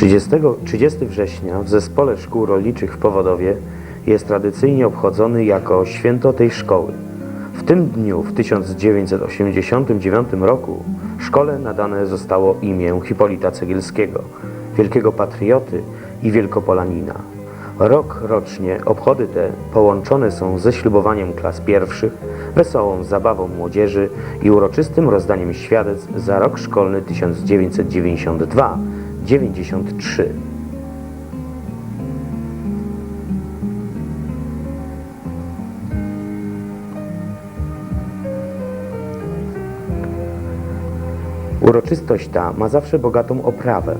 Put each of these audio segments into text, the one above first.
30, 30 września w Zespole Szkół Rolniczych w Powodowie jest tradycyjnie obchodzony jako święto tej szkoły. W tym dniu w 1989 roku szkole nadane zostało imię Hipolita Cegielskiego, wielkiego patrioty i wielkopolanina. Rok rocznie obchody te połączone są ze ślubowaniem klas pierwszych, wesołą zabawą młodzieży i uroczystym rozdaniem świadectw za rok szkolny 1992-93. Uroczystość ta ma zawsze bogatą oprawę.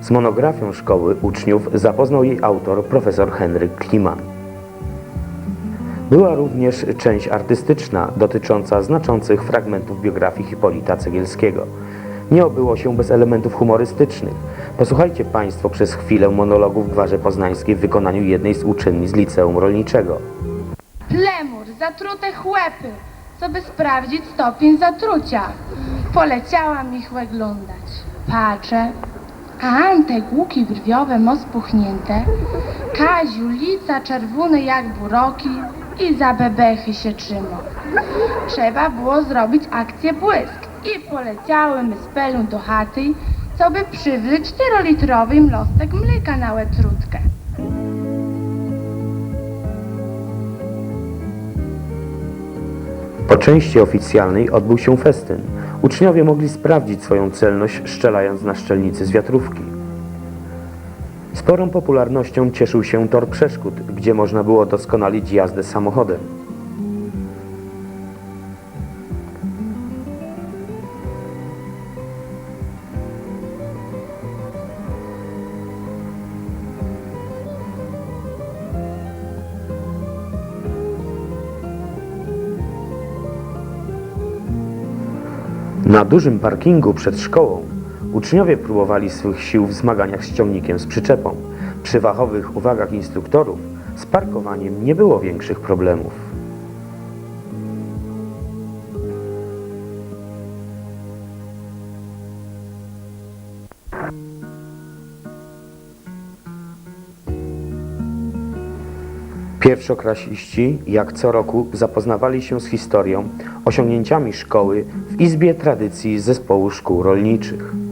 Z monografią szkoły uczniów zapoznał jej autor profesor Henryk Kliman. Była również część artystyczna dotycząca znaczących fragmentów biografii Hipolita Cegielskiego. Nie obyło się bez elementów humorystycznych. Posłuchajcie Państwo przez chwilę monologu w Gwarze Poznańskiej w wykonaniu jednej z uczennic Liceum Rolniczego. Lemur, zatrute chłepy, co by sprawdzić stopień zatrucia. Poleciałam ich oglądać. Patrzę, a Antek łuki brwiowe mo spuchnięte, Kaziu lica czerwone jak buroki i za bebechy się trzyma. Trzeba było zrobić akcję błysk i poleciały my z pelą do chaty, co by przywleć czterolitrowy mlostek mleka na łetrutkę. Po części oficjalnej odbył się festyn. Uczniowie mogli sprawdzić swoją celność strzelając na szczelnicy z wiatrówki. Sporą popularnością cieszył się tor przeszkód, gdzie można było doskonalić jazdę samochodem. Na dużym parkingu przed szkołą uczniowie próbowali swych sił w zmaganiach z ciągnikiem z przyczepą. Przy wachowych uwagach instruktorów z parkowaniem nie było większych problemów. Pierwszoklasiści, jak co roku, zapoznawali się z historią, osiągnięciami szkoły w Izbie Tradycji Zespołu Szkół Rolniczych.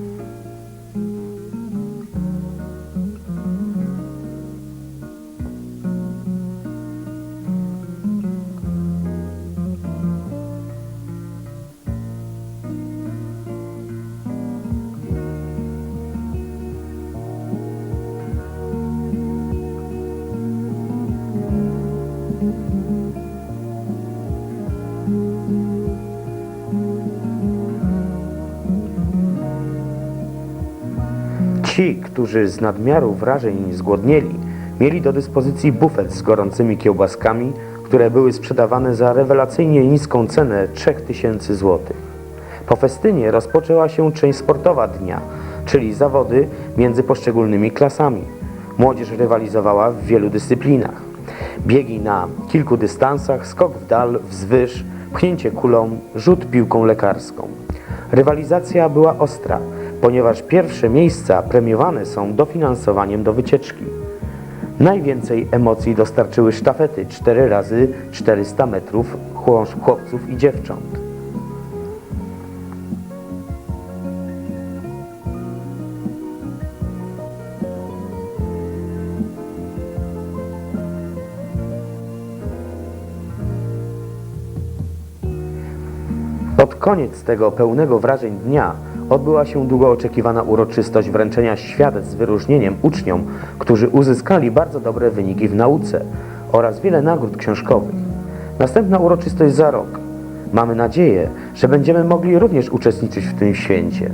Ci, którzy z nadmiaru wrażeń zgłodnieli, mieli do dyspozycji bufet z gorącymi kiełbaskami, które były sprzedawane za rewelacyjnie niską cenę 3000 zł. Po festynie rozpoczęła się część sportowa dnia, czyli zawody między poszczególnymi klasami. Młodzież rywalizowała w wielu dyscyplinach. Biegi na kilku dystansach, skok w dal, wzwyż, pchnięcie kulą, rzut piłką lekarską. Rywalizacja była ostra, ponieważ pierwsze miejsca premiowane są dofinansowaniem do wycieczki. Najwięcej emocji dostarczyły sztafety 4 razy 400 metrów chłop- chłopców i dziewcząt. Pod koniec tego pełnego wrażeń dnia odbyła się długo oczekiwana uroczystość wręczenia świadectw z wyróżnieniem uczniom, którzy uzyskali bardzo dobre wyniki w nauce oraz wiele nagród książkowych. Następna uroczystość za rok. Mamy nadzieję, że będziemy mogli również uczestniczyć w tym święcie.